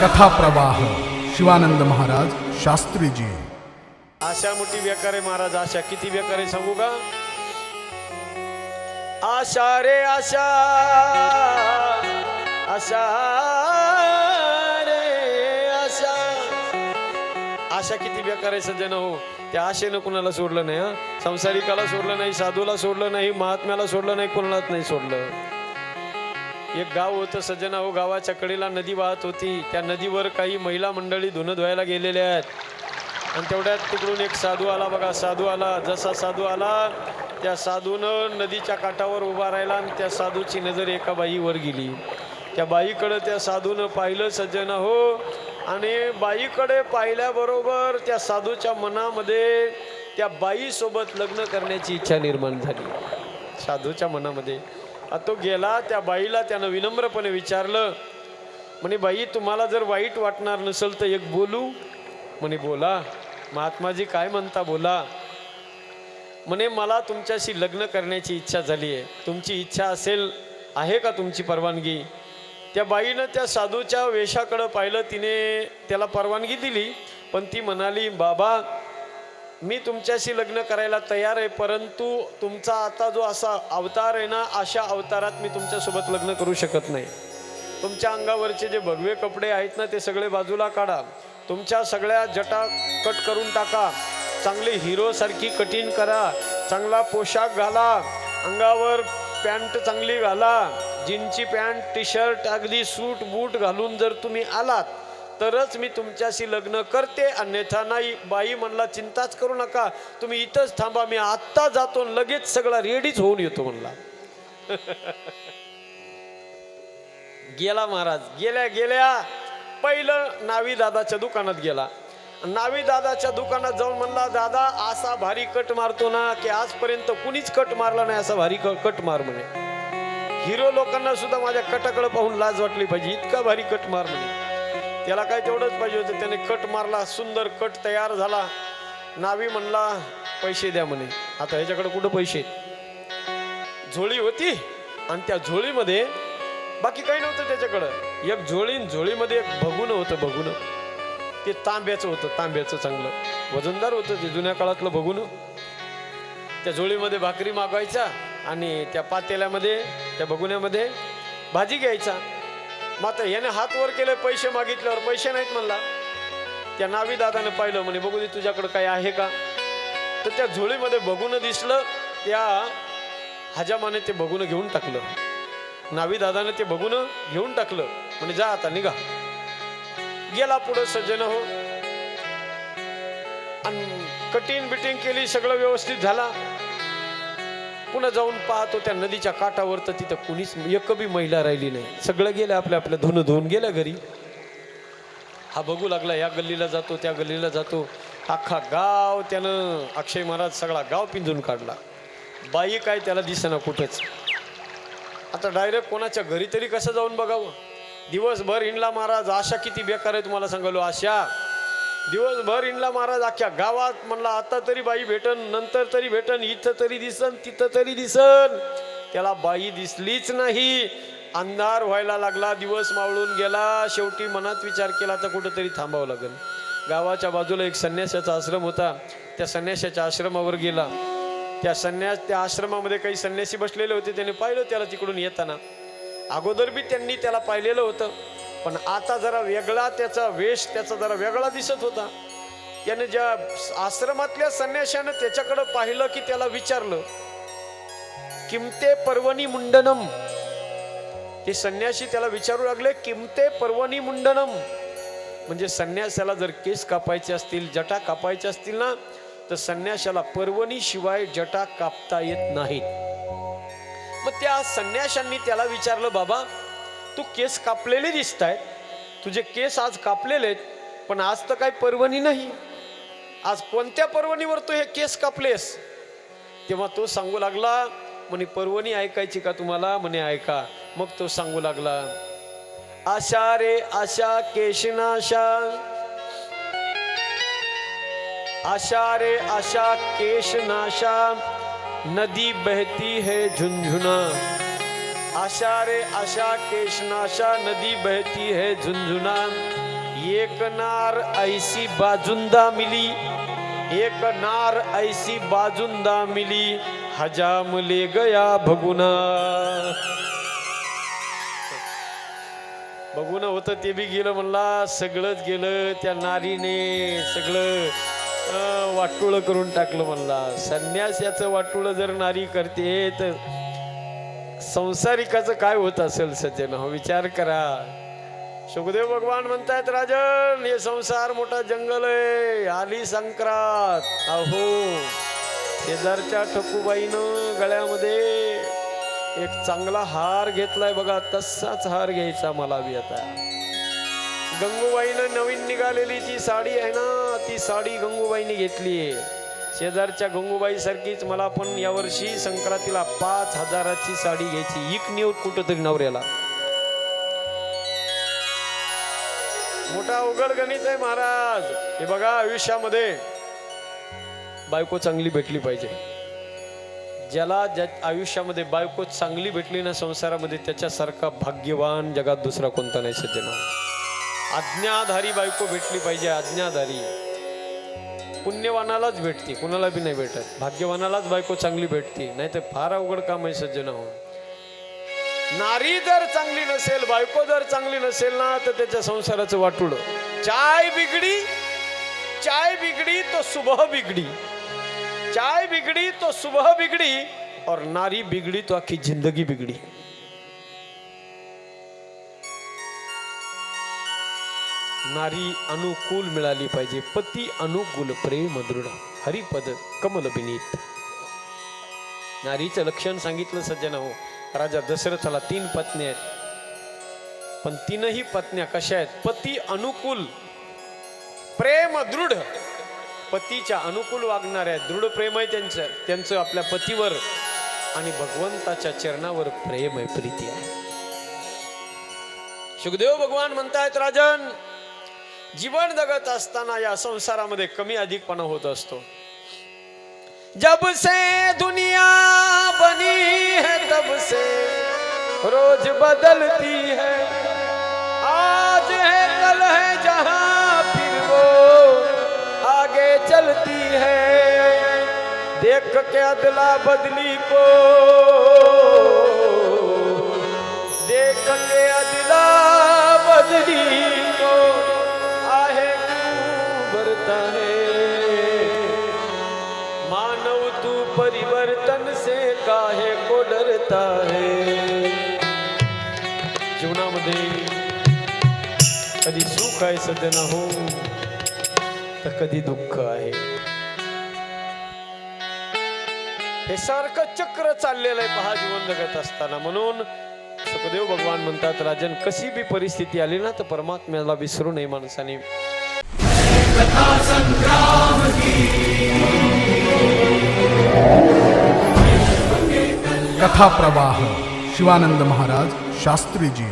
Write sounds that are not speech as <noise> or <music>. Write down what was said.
कथा प्रवाह शिवानंद महाराज शास्त्री जी आशा मोठी आहे महाराज, आशा, किती बेकार आहे का? आशा रे आशा आशा रे आशा। आशा किती बेकार आहे सज्जन हो? त्या आशेनं कुणाला सोडलं नाही हा? संसारिकाला सोडलं नाही साधूला सोडलं नाही महात्म्याला सोडलं नाही कुणालाच नाही सोडलं. एक गाव होतं सज्जना हो गावाच्या कडेला नदी वाहत होती. त्या नदीवर काही महिला मंडळी धुणं धुवायला गेलेल्या आहेत. आणि तेवढ्यात तिकडून एक साधू आला बघा साधू आला. जसा साधू आला त्या साधूनं नदीच्या काठावर उभा राहिला आणि त्या साधूची नजर एका बाईवर गेली. त्या बाईकडं त्या साधूनं पाहिलं सज्जन हो आणि बाईकडे पाहिल्याबरोबर त्या साधूच्या मनामध्ये त्या बाईसोबत लग्न करण्याची इच्छा निर्माण झाली. साधूच्या मनामध्ये. आता तो गेला त्या बाईला त्यानं विनम्रपणे विचारलं म्हणे बाई तुम्हाला जर वाईट वाटणार नसेल तर एक बोलू. म्हणे बोला. महात्माजी काय म्हणता बोला. म्हणे मला तुमच्याशी लग्न करण्याची इच्छा झाली आहे तुमची इच्छा असेल आहे का तुमची परवानगी? त्या बाईनं त्या साधूच्या वेशाकडं पाहिलं तिने त्याला परवानगी दिली. पण ती म्हणाली बाबा मी तुमच्याशी लग्न करायला तयार आहे परंतु तुमचा आता जो असा अवतार आहे ना अशा अवतारात मी तुमच्यासोबत लग्न करू शकत नाही. तुमच्या अंगावरचे जे भगवे कपडे आहेत ना ते सगळे बाजूला काढा. तुमच्या सगळ्या जटा कट करून टाका. चांगली हिरोसारखी कटिंग करा. चांगला पोशाख घाला. अंगावर पॅन्ट चांगली घाला. जीनची पॅन्ट टी शर्ट अगदी सूट बूट घालून जर तुम्ही आलात तरच मी तुमच्याशी लग्न करते. अन्यथा नाही बाई म्हणला चिंताच करू नका. तुम्ही इथंच थांबा मी आत्ता जातो लगेच सगळा रेडीच होऊन येतो म्हणला. <laughs> गेला महाराज. गेल्या गेल्या. पहिलं नावी दादाच्या दुकानात गेला. नावी दादाच्या दुकानात जाऊन म्हणला दादा असा भारी कट मारतो ना की आजपर्यंत कुणीच कट मारला नाही असा भारी कट मार म्हणे. हिरो लोकांना सुद्धा माझ्या कटाकडे पाहून लाज वाटली पाहिजे. इतका भारी कट मारली त्याला काय तेवढंच पाहिजे होतं त्याने कट मारला सुंदर कट तयार झाला. नावी म्हणला पैसे द्या म्हणे. आता ह्याच्याकडे कुठं पैसे झोळी होती. आणि त्या झोळीमध्ये बाकी काही नव्हतं त्याच्याकडं. एक झोळी झोळीमध्ये एक बघून होतं बघून. ते तांब्याचं होतं तांब्याचं चांगलं. वजनदार होतं ते जुन्या काळातलं बघून. त्या झोळीमध्ये भाकरी मागवायच्या. आणि त्या पातेल्यामध्ये त्या भगुन्यामध्ये भाजी घ्यायचा. मात्र याने हात वर केले पैसे मागितल्यावर पैसे नाहीत म्हणला. त्या नावी दादाने पाहिलं म्हणे बघू दे तुझ्याकडं काही आहे का? तर त्या झोळीमध्ये बघून दिसलं त्या हजामाने ते बघून घेऊन टाकलं. नावी दादाने ते बघून घेऊन टाकलं. म्हणजे जा आता निघा. गेला पुढं सज्जन हो. आणि कटिंग बिटिंग केली सगळं व्यवस्थित झाला. पुन्हा जाऊन पाहतो त्या नदीच्या काठावर तर तिथं कुणीच एकबी महिला राहिली नाही. सगळं गेलं आपल्या आपल्या धुणं धुवून गेल्या घरी. हा बघू लागला या गल्लीला जातो त्या गल्लीला जातो. अख्खा गाव त्यानं अक्षय महाराज सगळा गाव पिंजून काढला. बाई काय त्याला दिसेना कुठंच. आता डायरेक्ट कोणाच्या घरी तरी कसं जाऊन बघावं? दिवसभर हिंडला महाराज आशा किती बेकार आहे तुम्हाला सांगालो आशा. दिवसभर इनला महाराज अख्ख्या गावात म्हणला आता तरी बाई भेटन नंतर तरी भेटन इथं तरी दिसन तिथं तरी दिसन. त्याला बाई दिसलीच नाही. अंधार व्हायला लागला दिवस मावळून गेला. शेवटी मनात विचार केला तर कुठंतरी थांबावं लागेल. गावाच्या बाजूला एक संन्यासाचा आश्रम होता. त्या संन्यासाच्या आश्रमावर गेला. त्या संन्यास त्या आश्रमामध्ये काही संन्यासी बसलेले होते. त्याने पाहिलं त्याला तिकडून येताना. अगोदर बी त्यांनी त्याला पाहिलेलं होतं. पण आता जरा वेगळा त्याचा वेश त्याचा जरा वेगळा दिसत होता. त्याने ज्या आश्रमातल्या संन्याशानं त्याच्याकडं पाहिलं की त्याला विचारलं किमते पर्वणी मुंडनम? ते संन्याशी त्याला विचारू लागले किमते पर्वणी मुंडनम? म्हणजे संन्यासाला जर केस कापायचे असतील जटा कापायचे असतील ना तर संन्याशाला पर्वणी शिवाय जटा कापता येत नाहीत. मग त्या संन्याशांनी त्याला विचारलं बाबा तू केस कापलेले दिसत आहेत तुझे केस आज कापलेले आहेत पण आज तर काही पर्वणी नाही. आज कोणत्या पर्वणीवर तू हे केस कापलेस? तेव्हा तो सांगू लागला म्हणे पर्वणी ऐकायची का तुम्हाला? म्हणे ऐका. मग तो सांगू लागला आशा रे आशा केशनाशा. आशा रे आशा केशनाशा नदी बहती है झुंझुना. आशा रे आशा केशनाशा नदी बहती है झुंझुना एक नार ऐसी बाजुंदा मिली। एक नार ऐसी बाजुंदा मिली। हजाम ले गया भगुना। बघून होतं ते बी गेलं म्हणला सगळंच गेलं त्या नारीने सगळं अं, वाटोळं करून टाकलं म्हणला. संन्यास याचं वाटोळं जर नारी करते तर संसारिकाचं काय होत असेल सज्जन हो विचार करा. सुखदेव भगवान म्हणतायत राजन हे संसार मोठा जंगल आहे. आली संक्रांत. अहो शेजारच्या ठकूबाईनं गळ्यामध्ये एक चांगला हार घेतलाय बघा तसाच हार घ्यायचा मला बी आता. गंगूबाईनं नवीन निघालेली ती साडी आहे ना ती साडी गंगूबाईने आहे शेजारच्या गंगूबाई सारखीच मला पण यावर्षी संक्रांतीला पाच हजाराची साडी घ्यायची. एक निवड कुठं तरी नवऱ्याला. मोठा अवघड गणित आहे महाराज. हे बघा आयुष्यामध्ये बायको चांगली भेटली पाहिजे. ज्याला ज्या आयुष्यामध्ये बायको चांगली भेटली ना संसारामध्ये त्याच्यासारखा भाग्यवान जगात दुसरा कोणता नाही सज्जना. आज्ञाधारी बायको भेटली पाहिजे आज्ञाधारी. पुण्यवानालाच भेटते कुणाला बी नाही भेटत. भाग्यवानालाच बायको चांगली भेटते नाही तर फार अवघड काम आहे सज्जन हो. नारी जर चांगली नसेल बायको जर चांगली नसेल ना तर त्याच्या संसाराचं वाटुड चाय बिगडी चाय बिगडी तो सुबह बिगडी. चाय बिगड़ी तो सुबह बिगड़ी और नारी बिगड़ी तो आखी जिंदगी बिगड़ी. नारी अनुकूल मिळाली पाहिजे. पती अनुकूल प्रेम दृढ. हरिपद कमल विनीत. नारीचं लक्षण सांगितलं सज्जन हो. राजा दशरथाला तीन पत्नी आहेत. पण तीनही पत्न्या कशा आहेत? पती अनुकूल प्रेम दृढ. पतीच्या अनुकूल वागणाऱ्या दृढ प्रेम आहे त्यांचं. त्यांचं आपल्या पतीवर आणि भगवंताच्या चरणावर प्रेम आहे प्रीती आहे. सुखदेव भगवान म्हणतायत राजन जीवन जगत असताना या संसारामध्ये कमी अधिकपणा होत असतो. जब से दुनिया बनी है तब से रोज बदलती है. आज है कल है जहां फिर वो आगे चलती है. देख के अदला बदली को दे कधी सुख आहे सध्या ना हो तर कधी दुःख आहे हे सारखं चक्र चाललेलं आहे पहा जीवन जगत असताना म्हणून सुखदेव भगवान म्हणतात राजन कशी बी परिस्थिती आली ना तर परमात्म्याला विसरू नये माणसाने कथा प्रवाह शिवानंद महाराज शास्त्रीजी